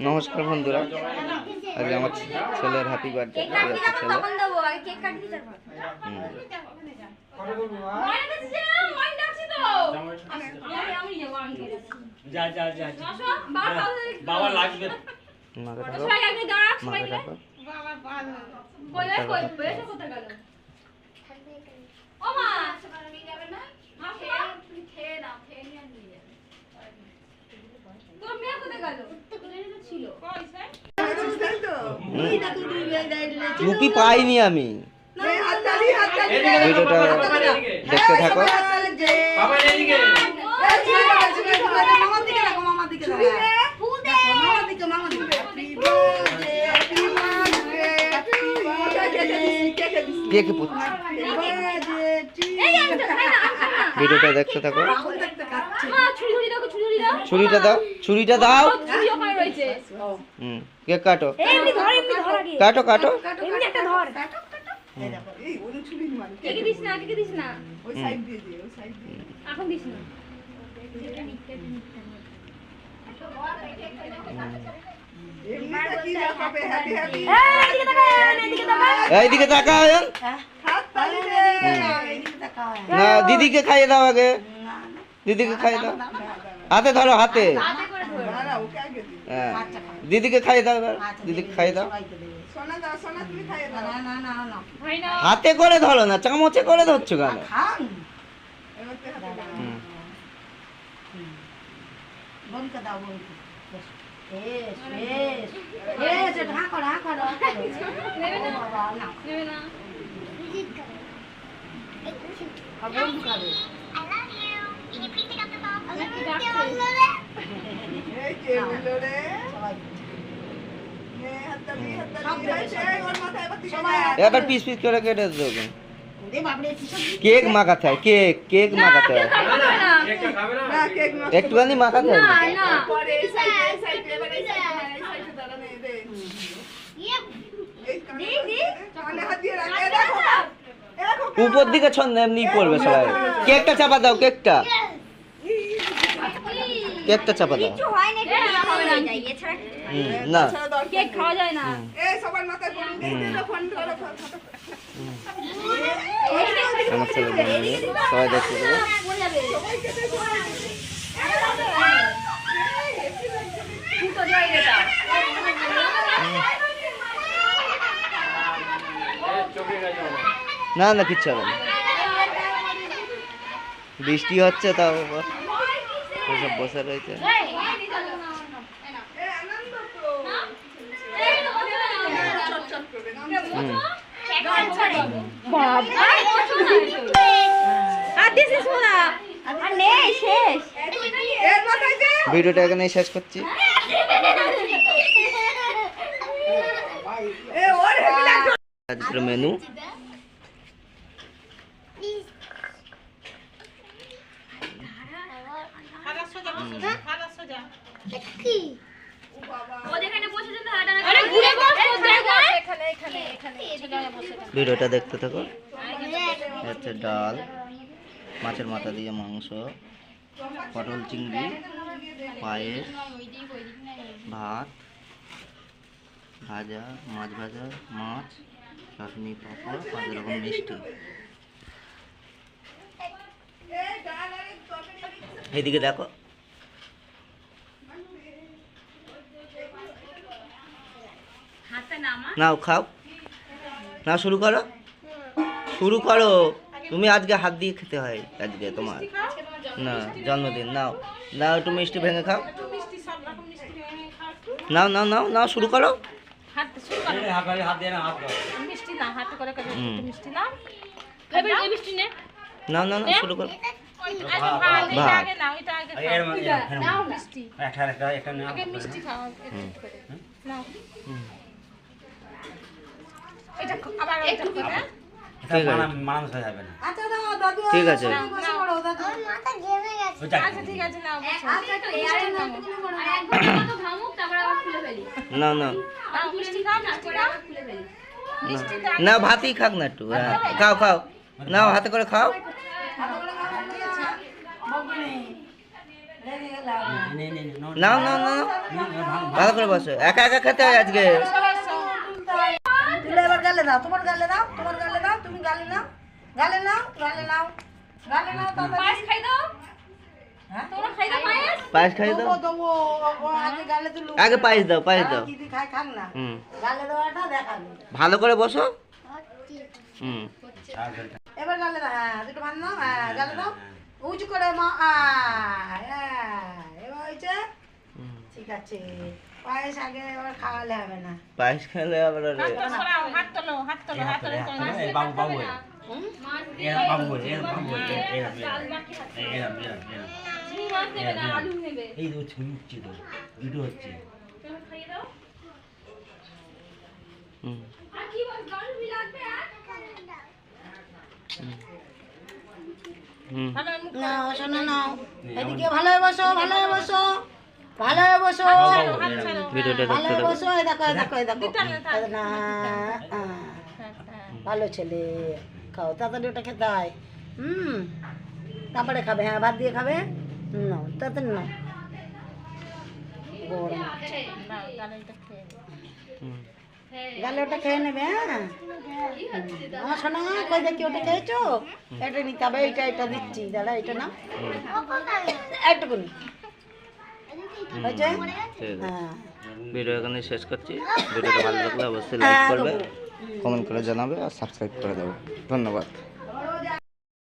নমস্কার বন্ধুরা আজকে আমার ছেলের হ্যাপি বার্থডে ছেলে। তখন দেবো আগে কেক কাটবি তারপর হুম। ময়না কাছে যা, ময়না ডাকছে তো। আমি- আমি যাব, আমি যাব। যা যা যা যা। আসো, বাবা তাহলে একটু- বাবা লাগবে মাকে ডাকো সবাই আগে দাঁড়া, সবাই মাকে মিলে। ডাকো কই রে, কই, বেরোছো কোথায় গেল? ও মা, আসো। তোর মেয়ে কোথায় গেল? ছিল। রুপি পাইনি আমি ভিডিওটা দেখতে থাকো। ভিডিওটা দেখতে থাকো। ছুরিটা দাও ছুরিটা দাও। হুম কেক কাটো কাটো কাটো। এমনি একটা ধর। এইদিকে তাকাও না দিদিকে খাইয়ে দাও আগে। দিদিকে খাইয়ে দাও। হাতে ধরো হাতে। হ্যাঁ। দিদিকে খাইয়ে দাও এবার। দিদিকে খাইয়ে দাও। না। হাতে করে ধরো না চামচে করে ধরছো কেন? হুম। নেবে না, নেবে না। এবার পিস পিস করে কেটে দেবো কেক মাখাতে হয় কেক কেক মাখাতে হয়। খাবে না, না। কেকটা খাবে না। একটুখানি মাখাতে হয়। উপর দিকে ছন্দ এমনি পড়বে সবাই। কেকটা চাপা দাও কেকটা। কেকটা চাপা দাও। কিচ্ছু হয় না, দিয়ে খাবে না, এছাড়া কিছু না। কেক খাওয়া যায় না। আমার ছেলে বানিয়ে সবাই দেখতে দেবো পড়ে যাবে। ফুটো দিয়ে এটা। চোখে গেছে আমার। না না কিচ্ছু হবে না। বৃষ্টি হচ্ছে তাও ওসব বসে রয়েছে। ভিডিওটা এখানে শেষ করছি। আজকের মেনু ও যেখানে বসেছে তো হাঁটা না- আরে ঘুরে বস, তোর জায়গায়। ভিডিওটা দেখতে থাকো। হচ্ছে ডাল মাছের মাথা দিয়ে মাংস পটল চিংড়ি পায়েস ভাত ভাজা মাছ ভাজা মাছ চাটনি পাঁপড় পাঁচ রকম মিষ্টি। এইদিকে দেখো। নাও খাও। না শুরু করো। শুরু করো। তুমি আজকে হাত দিয়ে খেতে হয় আজকে তোমার। না জন্মদিন নাও। নাও একটু মিষ্টি ভেঙে খাও। নাও নাও নাও নাও শুরু করো। হাত শুরু এই হাত দিয়ে- হাত দিয়ে না হাত দাও। মিষ্টি না হাতে করে করে হুম। মিষ্টি না। শুরু করো। ভাত। একটা একটা নাও। মিষ্টি খাও। এটা আবার এটা করে ঠিক আছে। মানানো যাবে না। ঠিক আছে। আচ্ছা ঠিক আছে নাও আচ্ছা তো এই আর একবার তো ঘামুক তারপর আবার খুলে ফেলি। নাও নাও নাও মিষ্টি খাও না করে আবার খুলে ফেলি। না না ভাতই খাক না একটু হ্যাঁ। খাও খাও। নাও হাতে করে খাও। না না না। নে নে। নে নো ভালো করে বসো। একা একা খেতে হয় আজকে। দাও তোমার গালে দাও তোমার গালে দাও তুমি গালে নাও গালে নাও গালে নাও গালে নাও। পায়েস খাই দাও। হ্যাঁ? তোমরা খাই দাও পায়েস? খাই আগে পায়েস দাও পায়েস দাও। দিদি খাই খাক না। হুম। গালে দেওয়াটা দেখাল ভালো করে বসো। হুম। এবার গালে দাও হ্যাঁ দুটো ভাত নাও হ্যাঁ গালে দাও। উঁচু করে মা আয়, হ্যাঁ, এবার হয়েছে? ঠিক আছে। পায়েস আগে এবার খাওয়ালে হবে না। পায়েস খেলে আবার বাবু বাবু বাবু বাবু নেবে না আলু নেবে। এই তো উঠছে তো ভিডিও হচ্ছে। তুমি খাইয়ে দাও। হুম। আর কি বল গরম লাগবে আর? হুম। নাও শোনো নাও এদিকে ভালো বসো ভালো বসো। ভালো বসো ভিডিওটা ভালো বসো দেখো দেখো দেখো। না ভালো ছেলে। খাও তাড়াতাড়ি ওটা খেতে হয় হুম। তারপরে খাবে হ্যাঁ ভাত দিয়ে খাবে? নাও তাড়াতাড়ি নাও গরম। গালে ওটা খেয়ে নেবে হ্যাঁ? আমার শোনা কই দেখি ওটা খেয়েছো? এটা নিতে হবে এইটা এটা দিচ্ছি। দাদা এটা না একটুকুনি হয়েছে ঠিক আছে। হ্যাঁ। ভিডিও এখানে শেষ করছি। ভিডিওটা ভালো লাগলে অবশ্যই লাইক করবে কমেন্ট করে জানাবে আর সাবস্ক্রাইব করে দেবে। ধন্যবাদ।